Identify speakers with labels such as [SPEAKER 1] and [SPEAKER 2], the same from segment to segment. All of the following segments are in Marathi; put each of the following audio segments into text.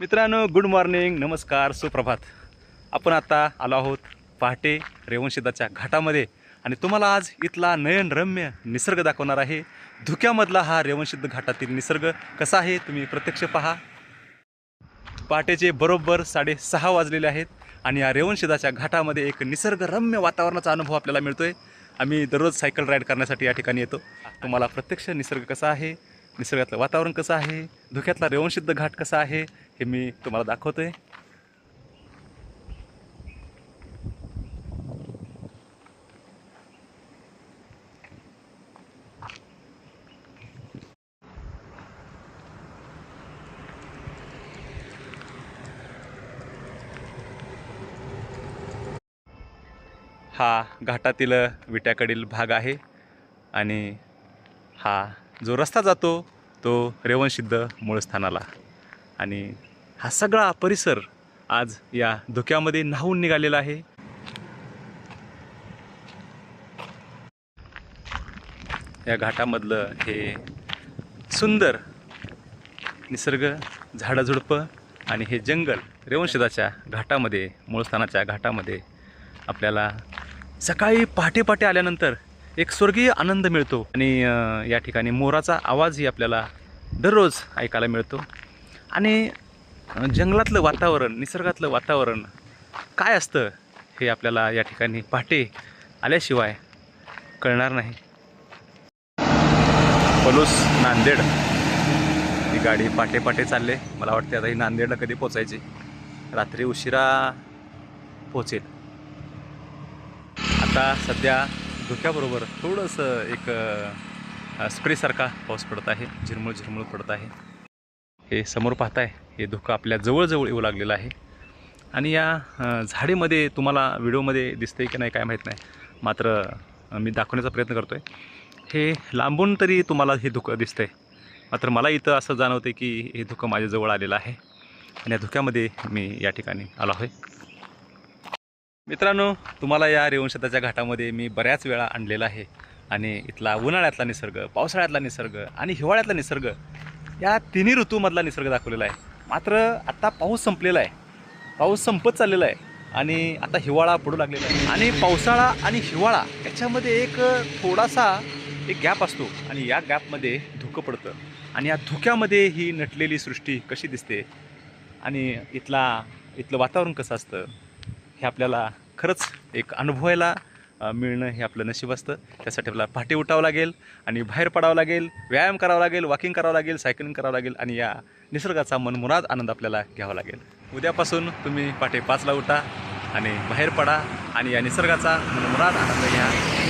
[SPEAKER 1] मित्रांनो गुड मॉर्निंग नमस्कार सुप्रभात. आपण आता आलो आहोत पहाटे रेवणशेदाच्या घाटामध्ये आणि तुम्हाला आज इथला नयनरम्य निसर्ग दाखवणार आहे. धुक्यामधला हा रेवणसिद्ध घाटातील निसर्ग कसा आहे तुम्ही प्रत्यक्ष पहा. पहाटेचे बरोबर साडेसहा वाजलेले आहेत आणि या रेवणशिदाच्या घाटामध्ये एक निसर्गरम्य वातावरणाचा अनुभव आपल्याला मिळतोय. आम्ही दररोज सायकल राईड करण्यासाठी या ठिकाणी येतो. तुम्हाला प्रत्यक्ष निसर्ग कसा आहे? निसर्गातलं वातावरण कसं आहे? धुक्यातला रेवणसिद्ध घाट कसा आहे? हे मी तुम्हाला दाखवतोय हा घाटातील विट्याकडील भाग आहे आणि हा जो रस्ता जातो तो रेवणसिद्ध मूळस्थानाला आणि हा सगळा परिसर आज या धुक्यामध्ये न्हावून निघालेला आहे. या घाटामधलं हे सुंदर निसर्ग झाडझुडपं आणि हे जंगल रेवणशिदाच्या घाटामध्ये मूळस्थानाच्या घाटामध्ये आपल्याला सकाळी पहाटे पहाटे आल्यानंतर एक स्वर्गीय आनंद मिळतो आणि या ठिकाणी मोराचा आवाजही आपल्याला दररोज ऐकायला मिळतो. आणि जंगलातलं वातावरण निसर्गातलं वातावरण काय असतं हे आपल्याला या ठिकाणी पहाटे आल्याशिवाय कळणार नाही. पलूस नांदेड. ही गाडी पाटे पाटे चालले. मला वाटते आता ही नांदेडला कधी पोचायची रात्री उशिरा पोचेल आता सध्या धुक्याबरोबर थोडंसं एक स्प्रेसारखा पाऊस पडत आहे. झिरमुळ झिरमुळ पडत आहे. हे समोर पाहताय हे धुकं आपल्या जवळजवळ येऊ लागलेलं आहे. आणि या झाडेमध्ये तुम्हाला व्हिडिओमध्ये दिसतंय की नाही काय माहीत नाही. मात्र मी दाखवण्याचा प्रयत्न करतो आहे हे लांबून तरी तुम्हाला हे धुकं दिसतंय. मात्र मला इथं असं जाणवतं की हे धुकं माझ्याजवळ आलेलं आहे. आणि या धुक्यामध्ये मी या ठिकाणी आलो आहे. मित्रांनो तुम्हाला या रेवंशताच्या घाटामध्ये मी बऱ्याच वेळा आणलेला आहे. आणि इथला उन्हाळ्यातला निसर्ग पावसाळ्यातला निसर्ग आणि हिवाळ्यातला निसर्ग या तिन्ही ऋतूमधला निसर्ग दाखवलेला आहे. मात्र आत्ता पाऊस संपलेला आहे. पाऊस संपत चाललेला आहे आणि आता हिवाळा पडू लागलेला आहे. आणि पावसाळा आणि हिवाळा याच्यामध्ये एक थोडासा एक गॅप असतो आणि या गॅपमध्ये धुकं पडतं. आणि या धुक्यामध्ये ही नटलेली सृष्टी कशी दिसते? आणि इथला इथलं वातावरण कसं असतं? हे आपल्याला खरंच एक अनुभवायला मिळणं हे आपलं नशीब असतं. त्यासाठी आपल्याला पहाटे उठावं लागेल आणि बाहेर पडावं लागेल व्यायाम करावा लागेल वॉकिंग करावं लागेल सायकलिंग करावं लागेल आणि या निसर्गाचा मनमुराद आनंद आपल्याला घ्यावा लागेल. उद्यापासून तुम्ही पहाटे पाचला उठा आणि बाहेर पडा आणि या निसर्गाचा मनमुराद आनंद घ्या.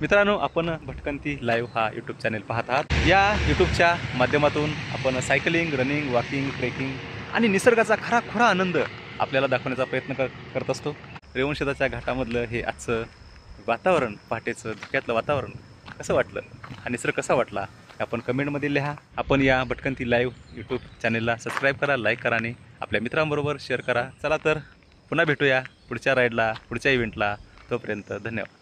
[SPEAKER 1] मित्रांनो आपण भटकंती लाईव्ह हा यूट्यूब चॅनल पाहत आहात. या यूट्यूबच्या माध्यमातून आपण सायकलिंग रनिंग वॉकिंग ट्रेकिंग आणि निसर्गाचा खरा खुरा आनंद आपल्याला दाखवण्याचा प्रयत्न कर करत असतो. रेवणशेताच्या घाटामधलं हे आजचं वातावरण पहाटेचं धुक्यातलं वातावरण कसं वाटलं हा निसर्ग कसा वाटला आपण कमेंटमध्ये लिहा. आपण या भटकंती लाईव्ह यूट्यूब चॅनलला सबस्क्राईब करा लाईक करा आणि आपल्या मित्रांबरोबर शेअर करा. चला तर पुन्हा भेटूया पुढच्या राईडला पुढच्या इव्हेंटला तोपर्यंत धन्यवाद.